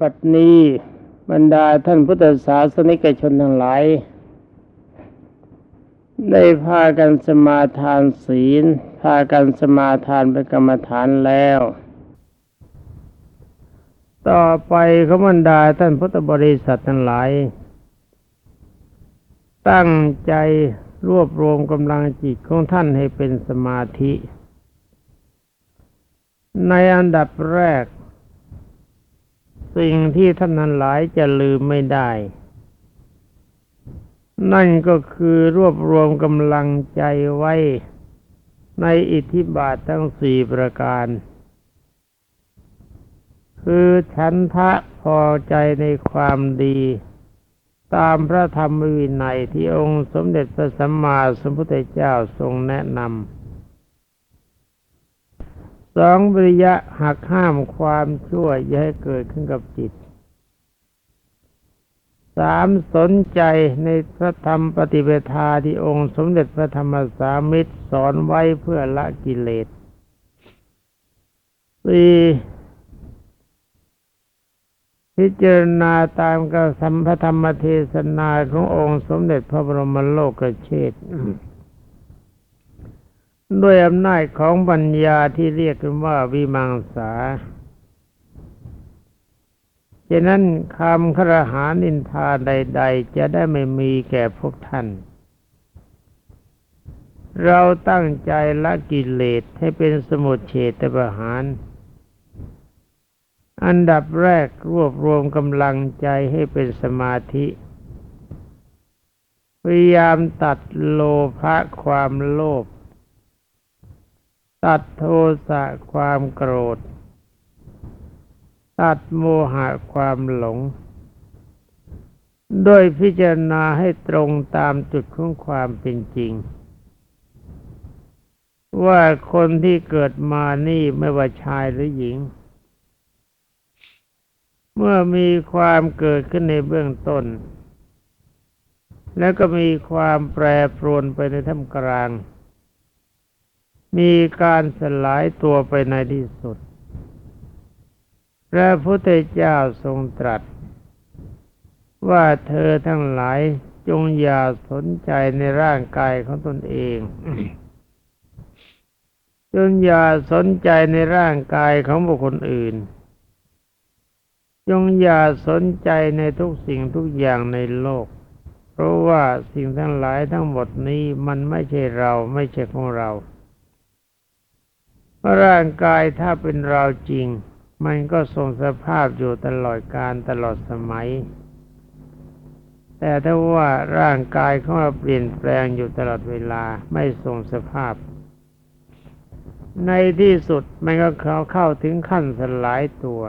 บัดนี้บรรดาท่านพุทธศาสนิกชนทั้งหลาย ได้พากันสมาทานศีล พากันสมาทานเป็นกรรมฐานแล้ว ต่อไปขบรรดาท่านพุทธบริษัททั้งหลาย ตั้งใจรวบรวมกำลังจิตของท่านให้เป็นสมาธิ ในอันดับแรก สิ่งที่ท่านนั้นหลายจะลืมไม่ได้ นั่นก็คือรวบรวมกำลังใจไว้ ในอิทธิบาททั้งสี่ประการ คือฉันทะพอใจในความดี ตามพระธรรมวินัยที่องค์สมเด็จพระสัมมาสัมพุทธเจ้าทรงแนะนำ สองวิริยะหักห้ามความชั่วอย่าให้เกิดขึ้นกับจิตสามสนใจในพระธรรมปฏิเวทาที่องค์สมเด็จพระธรรมสามิตรสอนไว้เพื่อละกิเลสสี่พิจารณาตามกระสัมพธรรมเทศนาขององค์สมเด็จพระบรมโลกเชษฐ์ ด้วยอำนาจของปัญญาที่เรียกกันว่าวิมังสาฉะนั้นคำครหานินทาใด ๆ จะได้ไม่มีแก่พวกท่าน เราตั้งใจละกิเลสให้เป็นสมุทเฉตประหาร อันดับแรกรวบรวมกำลังใจให้เป็นสมาธิพยายามตัดโลภะความโลภ ตัดโทสะความโกรธ ตัดโมหะความหลง โดยพิจารณาให้ตรงตามจุดของความเป็นจริง ว่าคนที่เกิดมานี่ไม่ว่าชายหรือหญิง เมื่อมีความเกิดขึ้นในเบื้องต้น แล้วก็มีความแปรปรวนไปในท่ามกลาง มีการสลายตัวไปในที่สุด พระพุทธเจ้าทรงตรัส ว่าเธอทั้งหลายจงอย่าสนใจในร่างกายของตนเอง จงอย่าสนใจในร่างกายของบุคคลอื่น จงอย่าสนใจในทุกสิ่งทุกอย่างในโลก เพราะว่าสิ่งทั้งหลายทั้งหมดนี้มันไม่ใช่เราไม่ใช่ของเรา ร่างกายถ้าเป็นเราจริง มันก็ทรงสภาพอยู่ตลอดการตลอดสมัย แต่ถ้าว่าร่างกายของเราเปลี่ยนแปลงอยู่ตลอดเวลาไม่ทรงสภาพ ในที่สุดมันก็เข้าเข้าถึงขั้นสลายตัว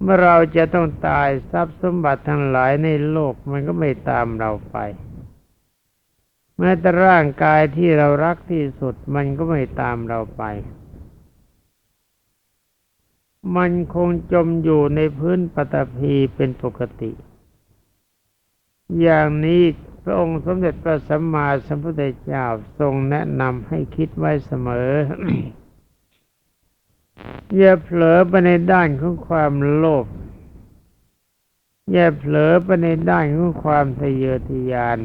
เมื่อเราจะต้องตายทรัพย์สมบัติทั้งหลายในโลกมันก็ไม่ตามเราไป แม้แต่ร่างกายที่เรารักที่สุดมันก็ไม่ตามเราไป มันคงจมอยู่ในพื้นปฐพีเป็นปกติ อย่างนี้พระองค์สมเด็จพระสัมมาสัมพุทธเจ้าทรงแนะนำให้คิดไว้เสมอ อย่าเผลอไปในด้านของความโลภอย่าเผลอไปในด้านของความทะเยอทะยาน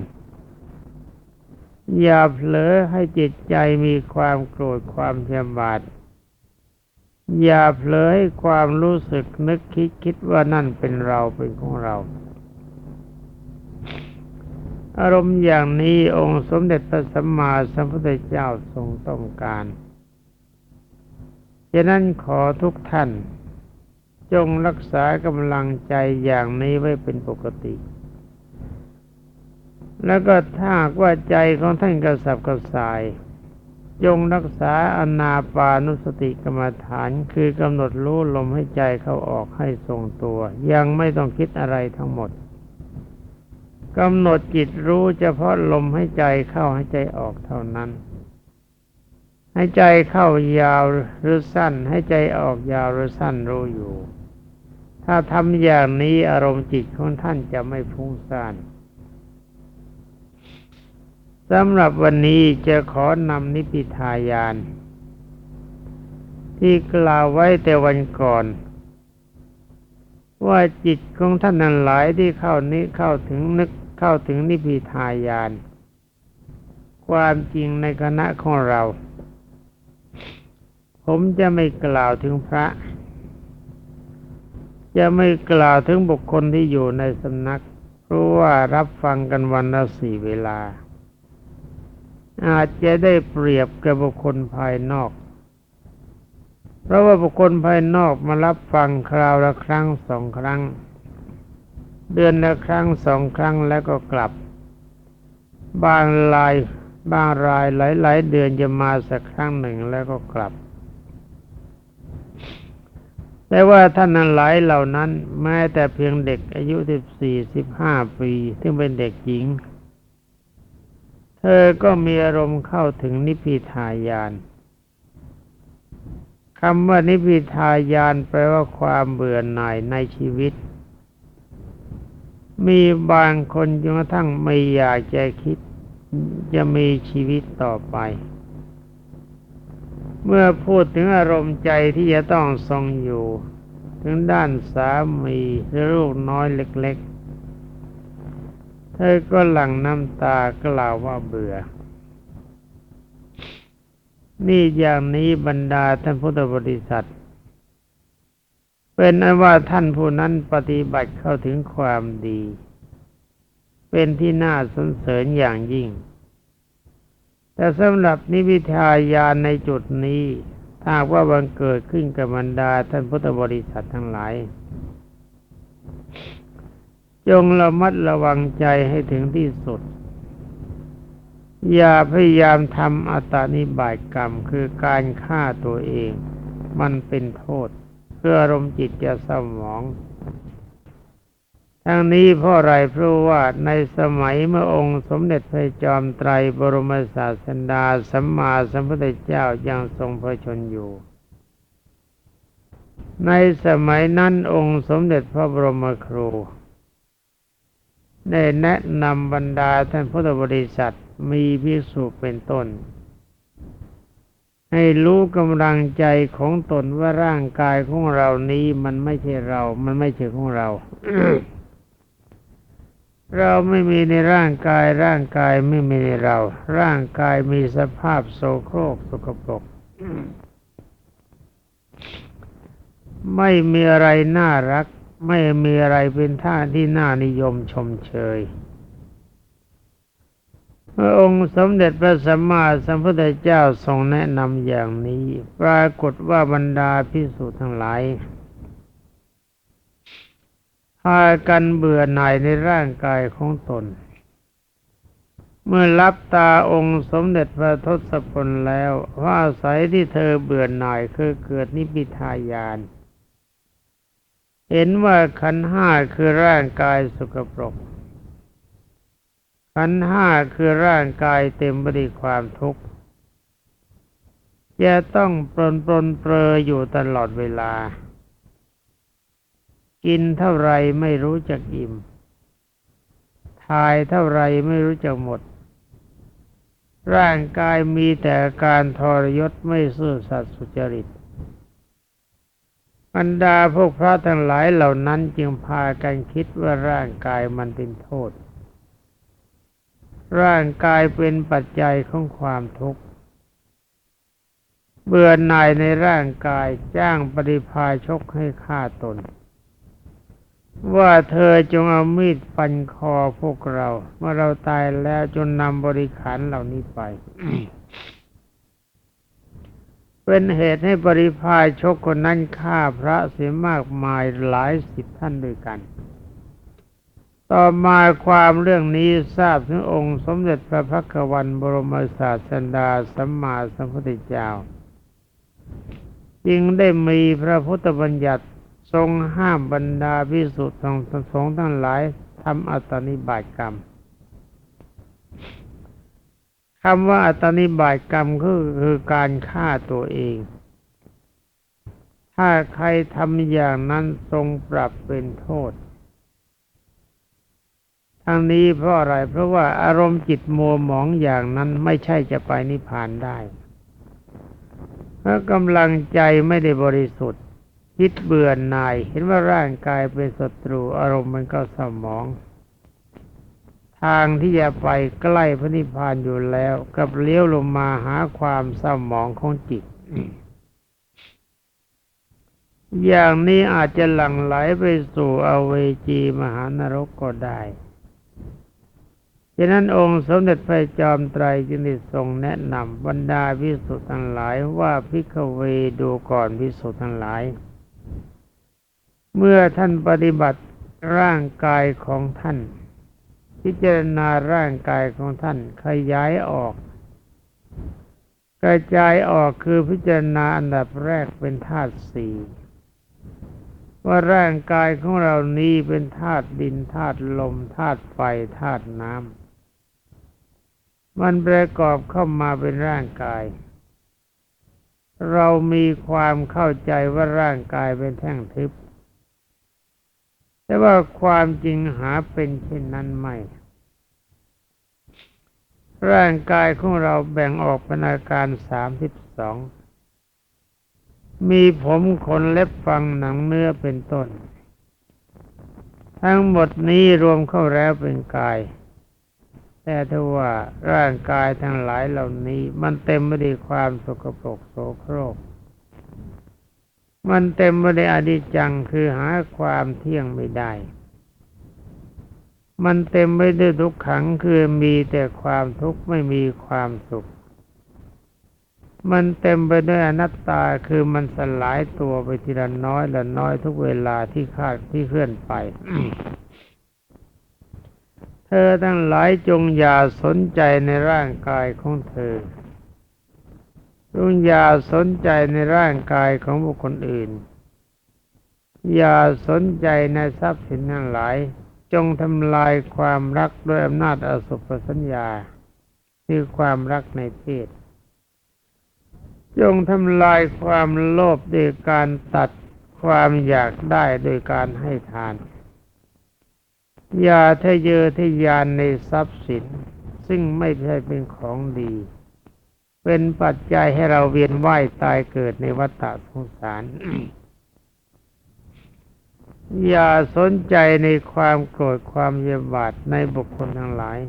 อย่าเผลอให้จิตใจมีความโกรธความเทียมบาท อย่าเผลอให้ความรู้สึกนึกคิดคิดว่านั่นเป็นเราเป็นของเรา อารมณ์อย่างนี้องค์สมเด็จพระสัมมาสัมพุทธเจ้าทรงต้องการฉะนั้นขอทุกท่าน จงรักษากำลังใจอย่างนี้ไว้เป็นปกติ แล้วก็ถ้าว่าใจของท่านกระสับกระส่าย จงรักษาอนาปานุสติกรรมฐานคือกำหนดรู้ลมให้ใจเข้าออกให้ทรงตัว ยังไม่ต้องคิดอะไรทั้งหมดกำหนดจิตรู้เฉพาะลมให้ใจเข้าให้ใจออกเท่านั้น ให้ใจเข้ายาวหรือสั้น ให้ใจออกยาวหรือสั้นรู้อยู่ ถ้าทำอย่างนี้อารมณ์จิตของท่านจะไม่ฟุ้งซ่าน สำหรับวันนี้จะขอนำนิพิทายาน ที่กล่าวไว้แต่วันก่อน ว่าจิตของท่านนั้นหลายที่เข้านี้เข้าถึงนึกเข้าถึงนิพพิทายาน ความจริงในคณะของเรา ผมจะไม่กล่าวถึงพระ จะไม่กล่าวถึงบุคคลที่อยู่ในสำนัก เพราะว่ารับฟังกันวันละสี่เวลา อาจจะได้เปรียบกับบุคคลภายนอก เพราะว่าบุคคลภายนอกมารับฟังคราวละครั้งสองครั้ง เดือนละครั้งสองครั้งแล้วก็กลับ บางรายบางรายหลาย ๆ เดือนจะมาสักครั้งหนึ่งแล้วก็กลับ แต่ว่าท่านนั้นหลายเหล่านั้นแม้แต่เพียงเด็กอายุสิบสี่สิบห้าปี ซึ่งเป็นเด็กหญิง เธอก็มีอารมณ์เข้าถึงนิพพิทายานคำว่านิพพิทายานแปลว่าความเบื่อหน่ายในชีวิต มีบางคนจนกระทั่งไม่อยากจะคิดจะมีชีวิตต่อไป เมื่อพูดถึงอารมณ์ใจที่จะต้องทรงอยู่ ถึงด้านสามีหรือลูกน้อยเล็กๆ เธอก็หลั่งน้ำตากล่าวว่าเบื่อ นี่อย่างนี้บรรดาท่านพุทธบริษัท เป็นอันว่าท่านผู้นั้นปฏิบัติเข้าถึงความดี เป็นที่น่าสนเสริญอย่างยิ่ง แต่สำหรับนิพิทายานในจุดนี้ถ้าว่าบังเกิดขึ้นกับบรรดาท่านพุทธบริษัททั้งหลาย จงระมัดระวังใจให้ถึงที่สุด อย่าพยายามทำอัตานิบายกรรมคือการฆ่าตัวเอง มันเป็นโทษ เพื่ออารมณ์จิตจะสมอง ทั้งนี้เพราะอะไรเพราะว่าในสมัยเมื่อองค์สมเด็จพระจอมไตรบรมศาสดาสัมมาสัมพุทธเจ้ายังทรงพระชนอยู่ในสมัยนั้นองค์สมเด็จพระบรมครู ได้แนะนำบรรดาท่านพุทธบริษัทมีภิกษุเป็นต้น ให้รู้กำลังใจของตนว่าร่างกายของเรานี้มันไม่ใช่เรา มันไม่ใช่ของเรา เราไม่มีในร่างกาย ร่างกายไม่มีในเรา ร่างกายมีสภาพโสโครกสกปรกไม่มีอะไรน่ารัก ไม่มีอะไรเป็นท่าที่น่านิยมชมเชยพระองค์สมเด็จพระสัมมาสัมพุทธเจ้าทรงแนะนำอย่างนี้ ปรากฏว่าบรรดาพิสุทั้งหลายพากันเบื่อหน่ายในร่างกายของตน เมื่อรับตาองค์สมเด็จพระทศพลแล้วว่าอาศัยที่เธอเบื่อหน่ายคือเกิดนิพพิทายาน เห็นว่าขันห้าคือร่างกายสกปรก ขันห้าคือร่างกายเต็มไปด้วยความทุกข์จะต้องปรนปรนเปรออยู่ตลอดเวลา กินเท่าไรไม่รู้จักอิ่ม ทายเท่าไรไม่รู้จักหมด ร่างกายมีแต่การทรยศไม่ซื่อสัตย์สุจริต บรรดาพวกพระทั้งหลายเหล่านั้นจึงพากันคิดว่าร่างกายมันเป็นโทษ ร่างกายเป็นปัจจัยของความทุกข์ เบื่อหน่ายในร่างกายจ้างปฏิพาชกให้ฆ่าตน ว่าเธอจงเอามีดฟันคอพวกเรา เมื่อเราตายแล้วจนนำบริขารเหล่านี้ไป เป็นเหตุให้บริพายชกคนนั้นฆ่าพระเสียมากมายหลายสิบท่านด้วยกัน ต่อมาความเรื่องนี้ทราบถึงองค์สมเด็จพระพักวันบรมศาสดาสัมมาสัมพุทธเจ้า จึงได้มีพระพุทธบัญญัติทรงห้ามบรรดาพิสุทธิ์ทั้งสงฆ์ทั้งหลายทำอัตตนิบาตกรรม คำว่าอัตนิบาตกรรมก็คือการฆ่าตัวเอง ถ้าใครทำอย่างนั้นทรงปรับเป็นโทษ ทั้งนี้เพราะอะไร เพราะว่าอารมณ์จิตมัวหมองอย่างนั้นไม่ใช่จะไปนิพพานได้ เพราะกำลังใจไม่ได้บริสุทธิ์คิดเบื่อหน่าย เห็นว่าร่างกายเป็นศัตรูอารมณ์มันก็สมอง ทางที่จะไปใกล้พระนิพพานอยู่แล้ว กับเลี้ยวลงมาหาความเศร้าหมองของจิต อย่างนี้อาจจะหลั่งไหลไปสู่อเวจีมหานรกก็ได้ฉะนั้นองค์สมเด็จพระจอมไตรจึงได้ทรงแนะนำบรรดาพิสุทธ์ทั้งหลายว่าพิกเวดูก่อนพิสุทธ์ทั้งหลาย เมื่อท่านปฏิบัติร่างกายของท่าน พิจารณาร่างกายของท่านขยายออก กระจายออกคือพิจารณาอันดับแรกเป็นธาตุสี่ว่าร่างกายของเรานี้เป็นธาตุดินธาตุลมธาตุไฟธาตุน้ำมันประกอบเข้ามาเป็นร่างกาย เรามีความเข้าใจว่าร่างกายเป็นแท่งทึบ แต่ว่าความจริงหาเป็นเช่นนั้นไม่ ร่างกายของเราแบ่งออกเป็นอาการสามสิบสอง มีผมขนเล็บฟังหนังเนื้อเป็นต้น ทั้งหมดนี้รวมเข้าแล้วเป็นกาย แต่ถ้าว่าร่างกายทั้งหลายเหล่านี้มันเต็มไปด้วยความสกปรกโสโครก มันเต็มไปด้วยอดิจังคือหาความเที่ยงไม่ได้ มันเต็มไปด้วยทุกขังคือมีแต่ความทุกข์ไม่มีความสุข มันเต็มไปด้วยอนัตตาคือมันสลายตัวไปทีละน้อยละน้อยทุกเวลาที่คาดที่เคลื่อนไปเธอทั้งหลายจงอย่าสนใจในร่างกายของเธอ จงอย่าสนใจในร่างกายของบุคคลอื่น อย่าสนใจในทรัพย์สินทั้งหลาย จงทำลายความรักด้วยอำนาจอสุภสัญญา คือความรักในเพศ จงทำลายความโลภด้วยการตัดความอยากได้โดยการให้ทาน อย่าทะเยอทะยานในทรัพย์สิน ซึ่งไม่ใช่เป็นของดี เป็นปัจจัยให้เราเวียนว่ายตายเกิดในวัฏสงสาร อย่าสนใจในความโกรธความเยียบาดในบุคคลทั้งหลาย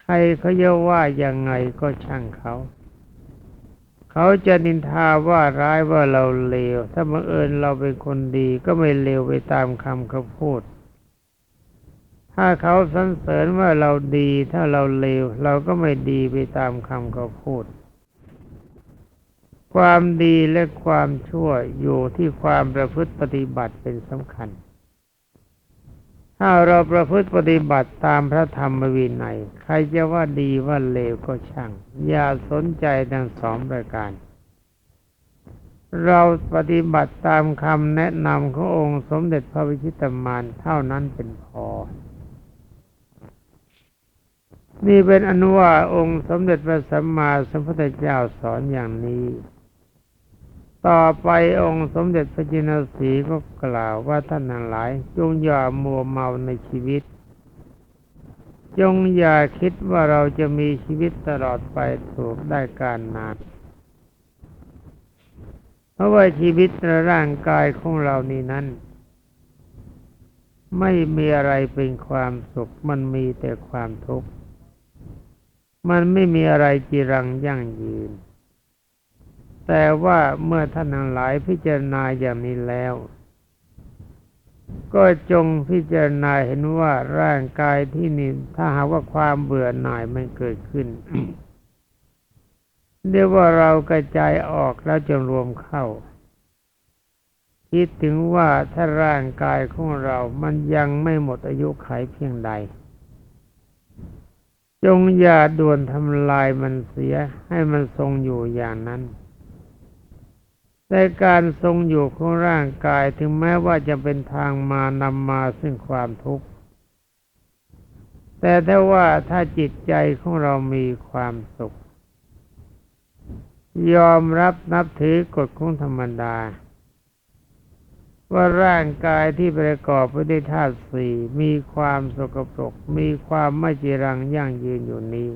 ใครเขาเยาว่ายังไงก็ช่างเขา เขาจะนินทาว่าร้ายว่าเราเลว ถ้าบังเอิญเราเป็นคนดีก็ไม่เลวไปตามคำเขาพูด ถ้าเขาสรรเสริญว่าเราดี ถ้าเราเลว เราก็ไม่ดีไปตามคำเขาพูด ความดีและความชั่วอยู่ที่ความประพฤติปฏิบัติเป็นสำคัญ ถ้าเราประพฤติปฏิบัติตามพระธรรมวินัย ใครจะว่าดีว่าเลวก็ช่าง อย่าสนใจทั้งสองประการเราปฏิบัติตามคำแนะนำขององค์สมเด็จพระวิชิตมานเท่านั้นเป็นพอ นี่เป็นอนุว่าองค์สมเด็จพระสัมมาสัมพุทธเจ้าสอนอย่างนี้ ต่อไปองค์สมเด็จพระจินสีก็กล่าวว่าท่านทั้งหลายจงอย่ามัวเมาในชีวิต จงอย่าคิดว่าเราจะมีชีวิตตลอดไปถูกได้การนาน เพราะว่าชีวิตร่างกายของเรานี้นั้นไม่มีอะไรเป็นความสุข มันมีแต่ความทุกข์ มันไม่มีอะไรจีรังยั่งยืน แต่ว่าเมื่อท่านทั้งหลายพิจารณาอย่างนี้แล้ว ก็จงพิจารณาเห็นว่าร่างกายที่นี่ถ้าหากว่าความเบื่อหน่ายมันเกิดขึ้นเรียกว่าเรากระจายออกแล้วจะรวมเข้า คิดถึงว่าถ้าร่างกายของเรามันยังไม่หมดอายุไขเพียงใด จงอย่าด่วนทำลายมันเสียให้มันทรงอยู่อย่างนั้นในการทรงอยู่ของร่างกายถึงแม้ว่าจะเป็นทางมานำมาซึ่งความทุกข์ แต่ถ้าว่าถ้าจิตใจของเรามีความสุข ยอมรับนับถือกฎของธรรมดา ว่าร่างกายที่ประกอบไปด้วยธาตุสี่มีความสกปรก มีความไม่จีรังยั่งยืนอยู่นี้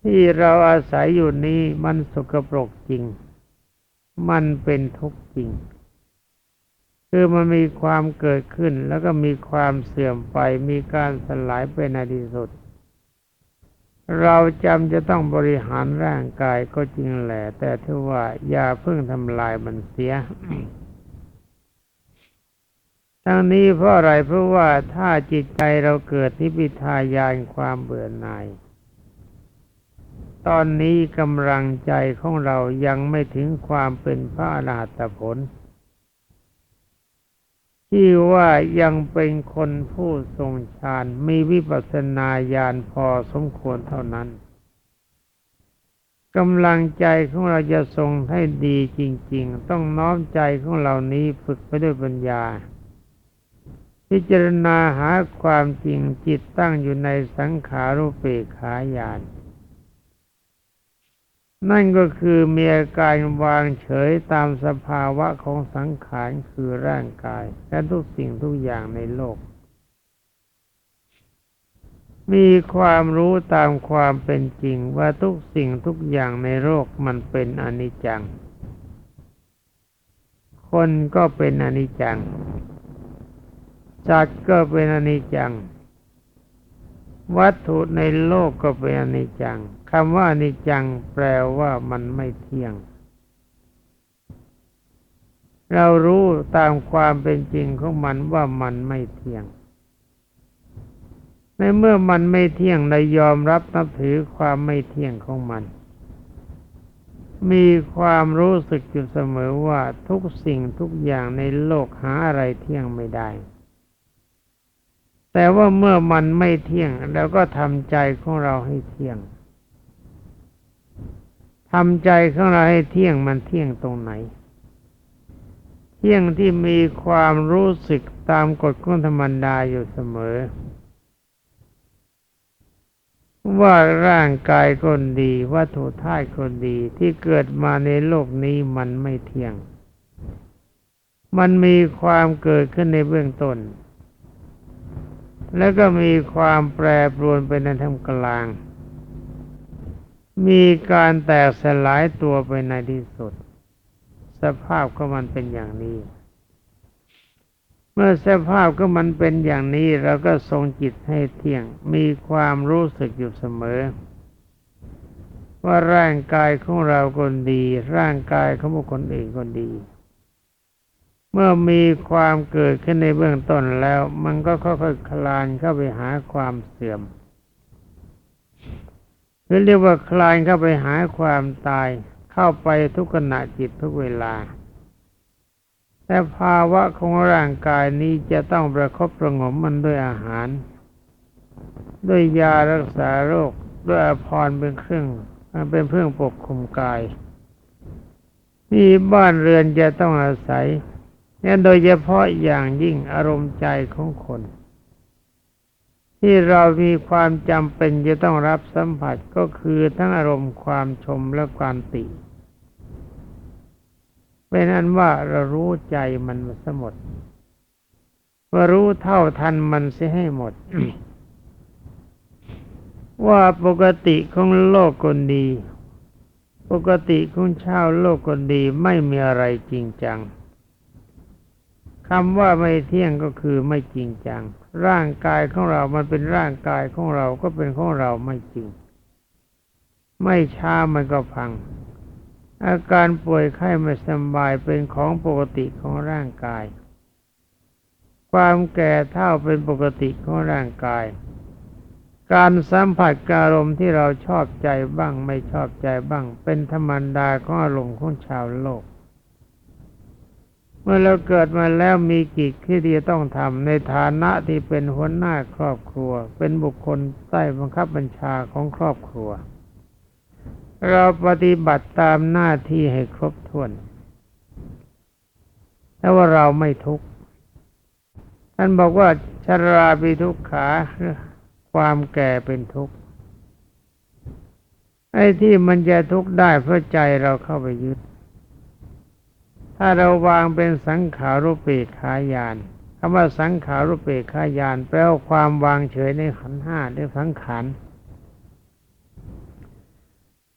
ที่เราอาศัยอยู่นี้มันสกปรกจริง มันเป็นทุกข์จริง คือมันมีความเกิดขึ้นแล้วก็มีความเสื่อมไป มีการสลายไปในที่สุด เราจำจะต้องบริหารร่างกายก็จริงแหละ แต่ที่ว่าอย่าเพิ่งทำลายมันเสีย ทั้งนี้เพราะอะไรเพราะว่าถ้าจิตใจเราเกิดนิพิทายานความเบื่อหน่าย ตอนนี้กำลังใจของเรายังไม่ถึงความเป็นพระอรหัตผล ที่ว่ายังเป็นคนผู้ทรงฌานมีวิปัสสนาญาณพอสมควรเท่านั้นกำลังใจของเราจะทรงให้ดีจริง ๆ ต้องน้อมใจของเรานี้ฝึกไปด้วยปัญญา พิจารณาหาความจริงจิตตั้งอยู่ในสังขารุปเปขาญาณนั่นก็คือมีอาการวางเฉยตามสภาวะของสังขารคือร่างกาย และทุกสิ่งทุกอย่างในโลก มีความรู้ตามความเป็นจริงว่าทุกสิ่งทุกอย่างในโลกมันเป็นอนิจจัง คนก็เป็นอนิจจัง สัตว์ก็เป็นอนิจจัง วัตถุในโลกก็เป็นอนิจจังคำว่าอนิจจังแปลว่ามันไม่เที่ยง เรารู้ตามความเป็นจริงของมันว่ามันไม่เที่ยง ในเมื่อมันไม่เที่ยงเรายอมรับนับถือความไม่เที่ยงของมันมีความรู้สึกอยู่เสมอว่าทุกสิ่งทุกอย่างในโลกหาอะไรเที่ยงไม่ได้ แต่ว่าเมื่อมันไม่เที่ยงเราก็ทำใจของเราให้เที่ยงทำใจของเราให้เที่ยงมันเที่ยงตรงไหน เที่ยงที่มีความรู้สึกตามกฎของธรรมดาอยู่เสมอ ว่าร่างกายคนดีวัตถุธาตุคนดีที่เกิดมาในโลกนี้มันไม่เที่ยง มันมีความเกิดขึ้นในเบื้องต้น แล้วก็มีความแปรปรวนไปในท่ามกลาง มีการแตกสลายตัวไปในที่สุด สภาพก็มันเป็นอย่างนี้ เมื่อสภาพก็มันเป็นอย่างนี้เราก็ทรงจิตให้เที่ยง มีความรู้สึกอยู่เสมอ ว่าร่างกายของเราคนดี ร่างกายของบุคคลอื่นคนดี เมื่อมีความเกิดขึ้นในเบื้องต้นแล้ว มันก็ค่อยๆคลานเข้าไปหาความเสื่อมหรือเรียกว่าคลานเข้าไปหาความตาย เข้าไปทุกขณะจิตทุกเวลา แต่ภาวะของร่างกายนี้จะต้องประคบประงมมันด้วยอาหาร ด้วยยารักษาโรค ด้วยอภรเป็นเครื่องเป็นเพื่องปกคุมกายมีบ้านเรือนจะต้องอาศัย นี่โดยเฉพาะอย่างยิ่งอารมณ์ใจของคน ที่เรามีความจำเป็นจะต้องรับสัมผัสก็คือทั้งอารมณ์ความชมและความติเป็นอันว่าเรารู้ใจมันมสมดว่ารู้เท่าทันมันเสียให้หมด ว่าปกติของโลกคนดี ปกติของชาวโลกคนดีไม่มีอะไรจริงจัง คำว่าไม่เที่ยงก็คือไม่จริงจัง ร่างกายของเรามันเป็นร่างกายของเราก็เป็นของเราไม่จริง ไม่ช้ามันก็พัง อาการป่วยไข้ไม่สบายเป็นของปกติของร่างกาย ความแก่เท่าเป็นปกติของร่างกาย การสัมผัสอารมณ์ที่เราชอบใจบ้างไม่ชอบใจบ้าง เป็นธรรมดาของอารมณ์ของชาวโลก มื่อเราเกิดมาแล้วมีกิจที่ที่ต้องทำในฐานะที่เป็นหัวหน้าครอบครัว เป็นบุคคลใต้บังคับบัญชาของครอบครัว เราปฏิบัติตามหน้าที่ให้ครบถ้วนแต่ว่าเราไม่ทุกข์ท่านบอกว่าชราปีทุกขาความแก่เป็นทุกข์ไอ้ที่มันจะทุกข์ได้เพราะใจเราเข้าไปยึด ถ้าเราวางเป็นสังขารุปเปกขายานคำว่าสังขารุปเปกขายาน แปลว่าความวางเฉยในขันห้าในสังขาร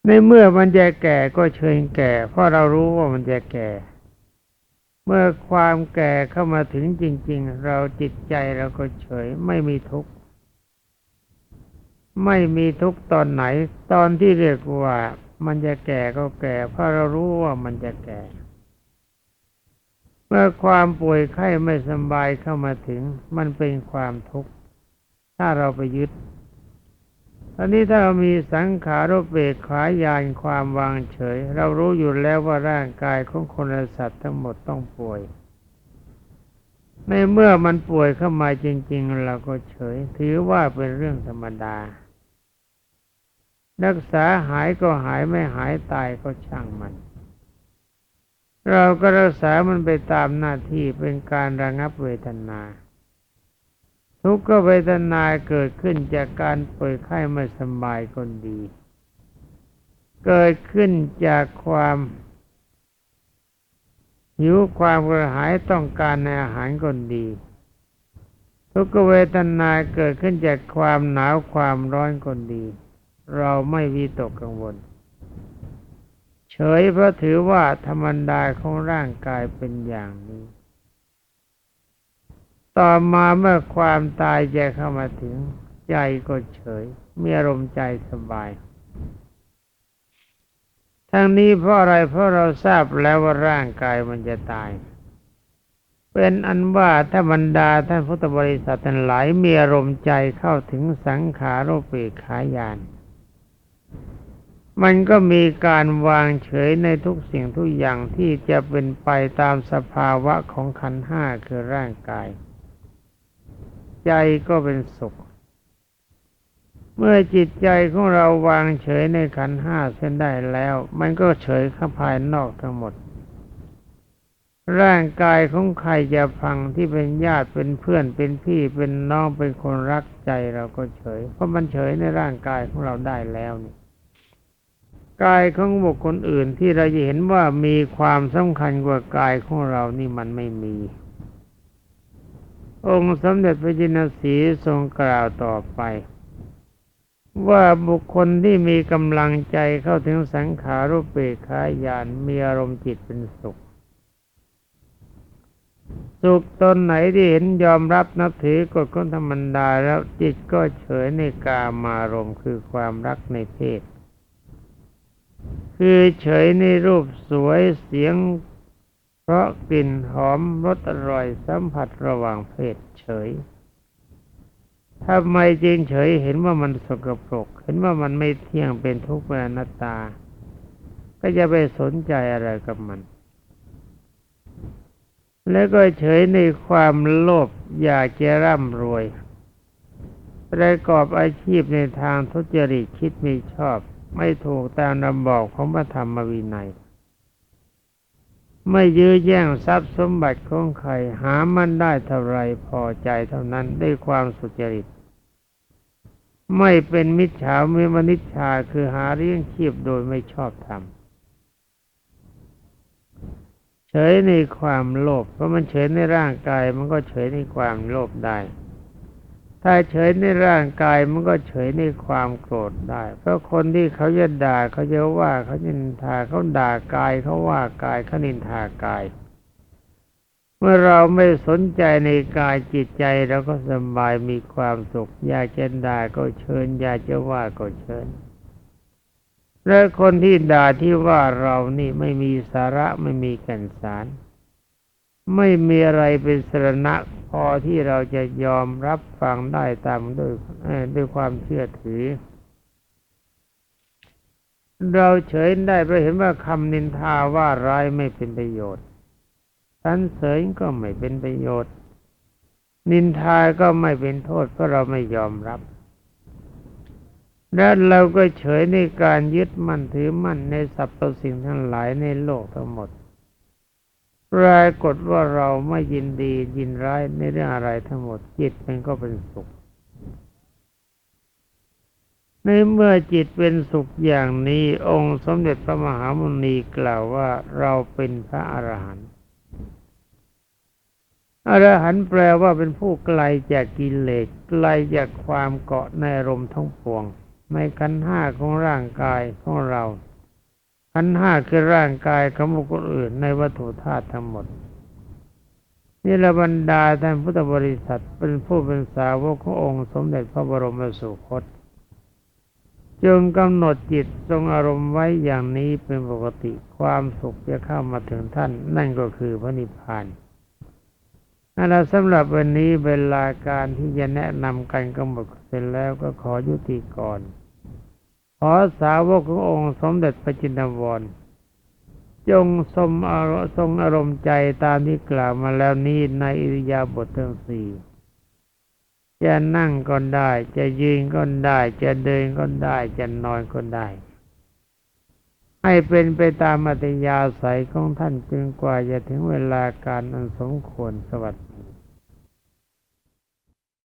ในเมื่อมันจะแก่ก็เชิญแก่ เพราะเรารู้ว่ามันจะแก่ เมื่อความแก่เข้ามาถึงจริง ๆ เราจิตใจเราก็เฉยไม่มีทุกข์ไม่มีทุกข์ตอนไหน ตอนที่เรียกว่า มันจะแก่ก็แก่ เพราะเรารู้ว่ามันจะแก่ เมื่อความป่วยไข้ไม่สบายเข้ามาถึง มันเป็นความทุกข์ ถ้าเราไปยึดตอนนี้ถ้าเรามีสังขารเบกขายานความวางเฉย เรารู้อยู่แล้วว่าร่างกายของคนและสัตว์ทั้งหมดต้องป่วย ในเมื่อมันป่วยเข้ามาจริง ๆ เราก็เฉย ถือว่าเป็นเรื่องธรรมดา รักษาหายก็หายไม่หายตายก็ช่างมัน เราก็รักษามันไปตามหน้าที่เป็นการระงับเวทนา ทุกขเวทนาเกิดขึ้นจากการป่วยไข้ไม่สบายคนดี เกิดขึ้นจากความหิวความกระหายต้องการในอาหารคนดี ทุกขเวทนาเกิดขึ้นจากความหนาวความร้อนคนดี เราไม่วิตกกังวล ยเพราะถือว่าธรรมดาของร่างกายเป็นอย่างนี้ ต่อมาเมื่อความตายจะเข้ามาถึง ใจก็เฉยมีอารมณ์ใจสบาย ทั้งนี้เพราะอะไรเพราะเราทราบแล้วว่าร่างกายมันจะตาย เป็นอันว่าถ้าบรรดาท่านพุทธบริษัททั้งหลายมีอารมณ์ใจเข้าถึงสังขารุปเปกขายาน มันก็มีการวางเฉยในทุกสิ่งทุกอย่างที่จะเป็นไปตามสภาวะของขันห้าคือร่างกาย ใจก็เป็นสุข เมื่อจิตใจของเราวางเฉยในขันห้าเส้นได้แล้ว มันก็เฉยข้าภายนอกทั้งหมด ร่างกายของใครจะพังที่เป็นญาติเป็นเพื่อนเป็นพี่เป็นน้องเป็นคนรักใจเราก็เฉย เพราะมันเฉยในร่างกายของเราได้แล้วนี่ กายของบุคคลอื่นที่เราจะเห็นว่ามีความสำคัญกว่ากายของเรานี่มันไม่มี องค์สมเด็จพระจินสีทรงกล่าวต่อไป ว่าบุคคลที่มีกำลังใจเข้าถึงสังขารุปเปกขายานมีอารมณ์จิตเป็นสุข สุขตนไหนที่เห็นยอมรับนับถือกฎขอธรรมดาแล้วจิตก็เฉยในกามารมณ์คือความรักในเพศ คือเฉยในรูปสวยเสียง เพราะกลิ่นหอมรสอร่อยสัมผัสระหว่างเพศเฉยทำไมจึงเฉยเห็นว่ามันสกปรก เห็นว่ามันไม่เที่ยงเป็นทุกข์เป็นอนัตตา ก็จะไปสนใจอะไรกับมัน แล้วก็เฉยในความโลภอยากจะร่ำรวยประกอบอาชีพในทางทุจริตคิดไม่ชอบ ไม่ถูกตามระบอกของพระธรรมวินัย ไม่ยื้อแย่งทรัพย์สมบัติของใครหามันได้เท่าไรพอใจเท่านั้นด้วยความสุจริต ไม่เป็นมิจฉาเมวนิจฉาคือหาเลี้ยงชีพโดยไม่ชอบธรรมเฉยในความโลภเพราะมันเฉยในร่างกายมันก็เฉยในความโลภได้ ถ้าเฉยในร่างกายมันก็เฉยในความโกรธได้ เพราะคนที่เขาจะด่าเขาจะว่าเขาจะนินทาเขาด่ากายเขาว่ากายเขานินทากาย เมื่อเราไม่สนใจในกายจิตใจเราก็สบายมีความสุข อยากจะด่าก็เชิญ อยากจะว่าก็เชิญ และคนที่ด่าที่ว่าเรานี่ไม่มีสาระไม่มีแก่นสาร ไม่มีอะไรเป็นสรณะ พอที่เราจะยอมรับฟังได้ตามด้วยด้วยความเชื่อถือ เราเฉยได้เพราะเห็นว่าคำนินทาว่าร้ายไม่เป็นประโยชน์สรรเสริญก็ไม่เป็นประโยชน์ นินทาก็ไม่เป็นโทษเพราะเราไม่ยอมรับและเราก็เฉยในการยึดมั่นถือมั่นในสรรพสิ่งทั้งหลายในโลกทั้งหมด ปรากฏว่าเราไม่ยินดียินร้ายในเรื่องอะไรทั้งหมดจิตมันก็เป็นสุข ในเมื่อจิตเป็นสุขอย่างนี้องค์สมเด็จพระมหามุนีกล่าวว่าเราเป็นพระอรหันต์อรหันต์แปลว่าเป็นผู้ไกลจากกิเลสไกลจากความเกาะในอารมณ์ทั้งปวง ในขันห้าของร่างกายของเรา ขันห้าคือร่างกายของบุคคลอื่นในวัตถุธาตุทั้งหมดนี่ละบรรดาท่านพุทธบริษัทเป็นผู้เป็นสาวกขององค์สมเด็จพระบรมสุคตจึงกำหนดจิตทรงอารมณ์ไว้อย่างนี้เป็นปกติความสุขจะเข้ามาถึงท่าน นั่นก็คือพระนิพพานนั่นแหละสำหรับวันนี้เวลาการที่จะแนะนำกันก็หมดเสร็จแล้วก็ขอยุติก่อน ขอสาวกขององค์สมเด็จพระจินวรจงสมอารทรงอารมณ์ใจตามที่กล่าวมาแล้วนี้ในอิริยาบถทั้งสี่จะนั่งก็ได้ จะยืนก็ได้ จะเดินก็ได้ จะนอนก็ได้ ให้เป็นไปตามอัตยาศัยของท่านจนกว่าจะถึงเวลาการอันสมควรสวัสดี